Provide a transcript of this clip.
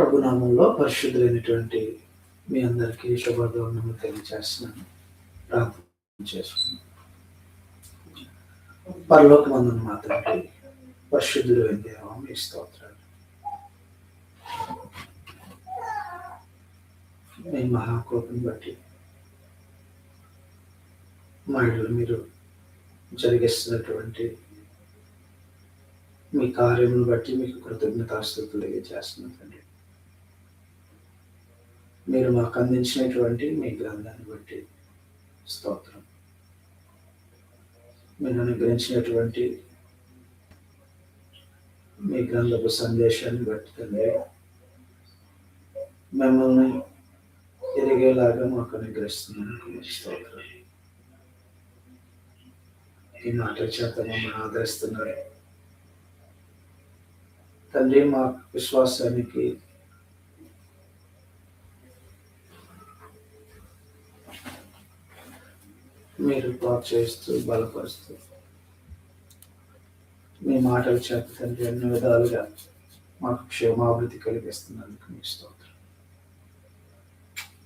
ప్రభునామంలో పరిశుద్ధులైనటువంటి మీ అందరికీ శుభదోన్నము తెలియజేస్తున్నాను ప్రార్థన చేసుకున్నాను పరలోకమందున మాత్రమే పరిశుద్ధుడు దేవా మీ స్తోత్రాలు. మీ మహాకోపం బట్టి మా మీరు జరిగిస్తున్నటువంటి మీ కార్యమును బట్టి మీకు కృతజ్ఞతాస్తుతులు తెలియజేస్తున్నాను మీరు మాకు అందించినటువంటి మీ గ్రంథాన్ని బట్టి స్తోత్రం. మీరు అనుగ్రహించినటువంటి మీ గ్రంథపు సందేశాన్ని బట్టి తండ్రి మిమ్మల్ని ఎరిగేలాగా మాకు అనుగ్రహిస్తున్నాను స్తోత్రం. ఈ మాట చేత మమ్మల్ని ఆదరిస్తున్నారు. తండ్రి మా విశ్వాసానికి మీరు ప్రోత్సహిస్తూ బలపరుస్తూ మీ మాటలు చేత తండ్రి అన్ని విధాలుగా మాకు క్షేమాభివృద్ధి కలిగిస్తున్నందుకు మీ స్తోత్రం.